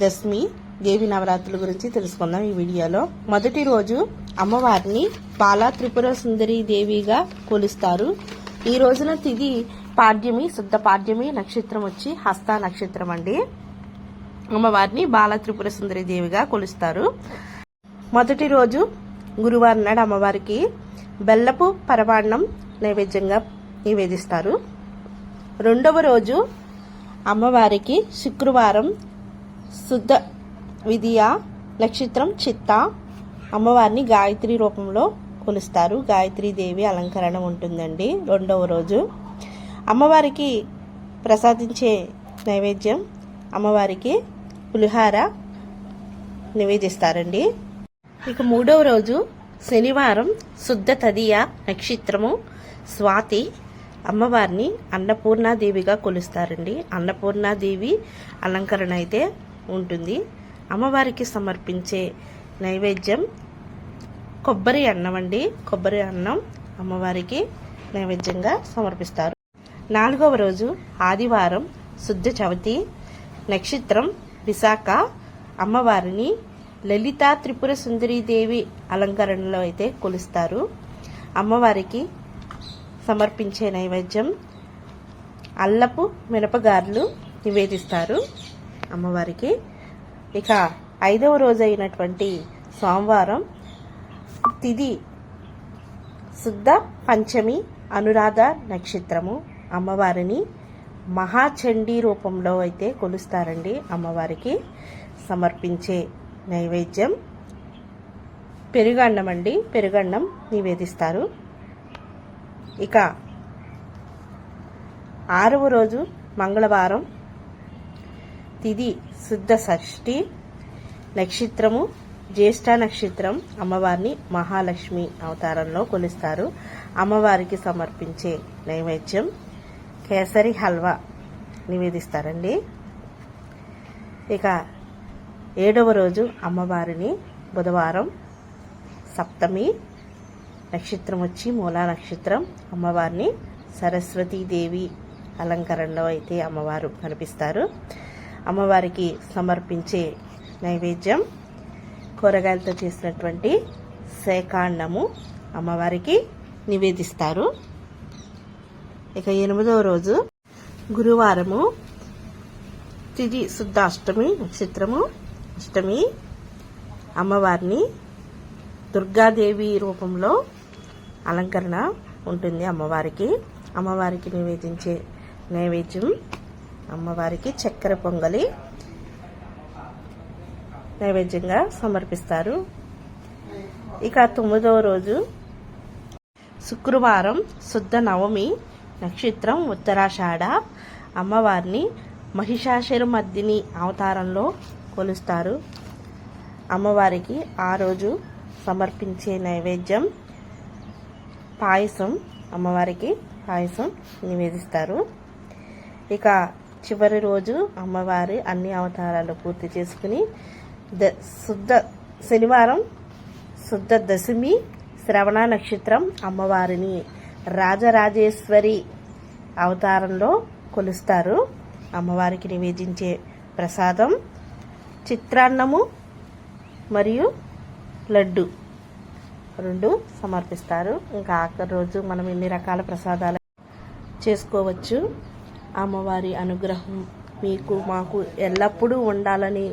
దశమి దేవి నవరాత్రుల గురించి తెలుసుకుందాం ఈ వీడియోలో. మొదటి రోజు అమ్మవారిని బాలా త్రిపుర సుందరి దేవిగా కొలుస్తారు. ఈ రోజున తిది పాడ్యమి శుద్ధ పాడ్యమి నక్షత్రం వచ్చి హస్త నక్షత్రం అండి. అమ్మవారిని బాల త్రిపుర సుందరి దేవిగా కొలుస్తారు. మొదటి రోజు గురువారం నాడు అమ్మవారికి బెల్లపు పరమాన్నం నైవేద్యంగా నివేదిస్తారు. రెండవ రోజు అమ్మవారికి శుక్రవారం శుద్ధ విధియ నక్షత్రం చిత్త అమ్మవారిని గాయత్రి రూపంలో కొలుస్తారు. గాయత్రి దేవి అలంకరణ ఉంటుందండి రెండవ రోజు. అమ్మవారికి ప్రసాదించే నైవేద్యం అమ్మవారికి పులిహార నివేదిస్తారండి. ఇక మూడవ రోజు శనివారం శుద్ధ తదియ నక్షత్రము స్వాతి అమ్మవారిని అన్నపూర్ణాదేవిగా కొలుస్తారండి. అన్నపూర్ణాదేవి అలంకరణ అయితే ఉంటుంది. అమ్మవారికి సమర్పించే నైవేద్యం కొబ్బరి అన్నం అండి. కొబ్బరి అన్నం అమ్మవారికి నైవేద్యంగా సమర్పిస్తారు. నాలుగవ రోజు ఆదివారం శుద్ధ చవితి నక్షత్రం విశాఖ అమ్మవారిని లలిత త్రిపుర సుందరీదేవి అలంకరణలో అయితే కొలుస్తారు. అమ్మవారికి సమర్పించే నైవేద్యం అల్లపు మినపగారులు నివేదిస్తారు. అమ్మవారికి. ఇక ఐదవ రోజు అయినటువంటి సోమవారం తిది శుద్ధ పంచమి అనురాధ నక్షత్రము అమ్మవారిని మహాచండీ రూపంలో అయితే కొలుస్తారండి అమ్మవారికి. సమర్పించే నైవేద్యం పెరుగన్నం అండి. పెరుగన్నం నివేదిస్తారు. ఇక ఆరవ రోజు మంగళవారం తిది శుద్ధ షష్ఠి నక్షత్రము జ్యేష్ఠ నక్షత్రం అమ్మవారిని మహాలక్ష్మి అవతారంలో కొలుస్తారు. అమ్మవారికి సమర్పించే నైవేద్యం కేసరి హల్వా నివేదిస్తారండి. ఇక ఏడవ రోజు అమ్మవారిని బుధవారం సప్తమి నక్షత్రం వచ్చి మూలా నక్షత్రం అమ్మవారిని సరస్వతీదేవి అలంకరణలో అయితే అమ్మవారు కనిపిస్తారు. అమ్మవారికి సమర్పించే నైవేద్యం కూరగాయలతో చేసినటువంటి సేకాండము అమ్మవారికి నివేదిస్తారు. ఇక ఎనిమిదవ రోజు గురువారము తిది శుద్ధ అష్టమి నక్షత్రము అష్టమి అమ్మవారిని దుర్గాదేవి రూపంలో అలంకరణ ఉంటుంది అమ్మవారికి. అమ్మవారికి నివేదించే నైవేద్యం అమ్మవారికి చక్కెర పొంగలి నైవేద్యంగా సమర్పిస్తారు. ఇక తొమ్మిదవ రోజు శుక్రవారం శుద్ధ నవమి నక్షత్రం ఉత్తరాషాఢ అమ్మవారిని మహిషాసుర మద్దిని అవతారంలో కొలుస్తారు. అమ్మవారికి ఆ రోజు సమర్పించే నైవేద్యం పాయసం. అమ్మవారికి పాయసం నివేదిస్తారు. ఇక చివరి రోజు అమ్మవారి అన్ని అవతారాలు పూర్తి చేసుకుని ద శుద్ధ శనివారం శుద్ధ దశమి శ్రవణ నక్షత్రం అమ్మవారిని రాజరాజేశ్వరి అవతారంలో కొలుస్తారు. అమ్మవారికి నివేదించే ప్రసాదం చిత్రాన్నము మరియు లడ్డు రెండు సమర్పిస్తారు. ఇంకా ఆఖరి రోజు మనం ఎన్ని రకాల ప్రసాదాలు చేసుకోవచ్చు? అమ్మవారి అనుగ్రహం మీకు మాకు ఎల్లప్పుడూ ఉండాలని